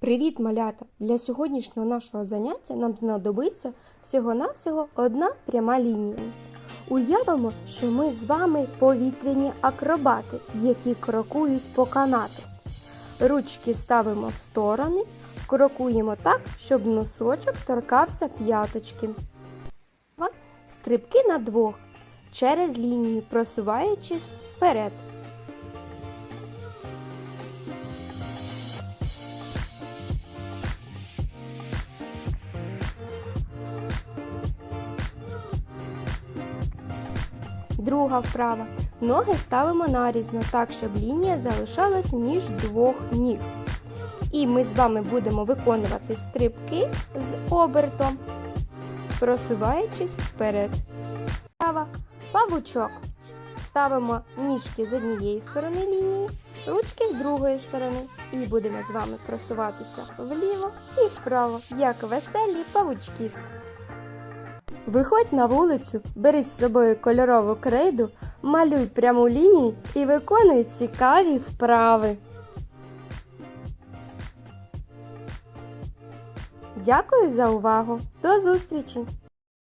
Привіт, малята! Для сьогоднішнього нашого заняття нам знадобиться всього-навсього одна пряма лінія. Уявимо, що ми з вами повітряні акробати, які крокують по канату. Ручки ставимо в сторони, крокуємо так, щоб носочок торкався п'яточки. Стрибки на двох через лінію, просуваючись вперед. Друга вправа. Ноги ставимо нарізно, так, щоб лінія залишалась між двох ніг. І ми з вами будемо виконувати стрибки з обертом, просуваючись вперед. Вправа. Павучок. Ставимо ніжки з однієї сторони лінії, ручки з другої сторони. І будемо з вами просуватися вліво і вправо, як веселі павучки. Виходь на вулицю, бери з собою кольорову крейду, малюй пряму лінію і виконуй цікаві вправи. Дякую за увагу. До зустрічі!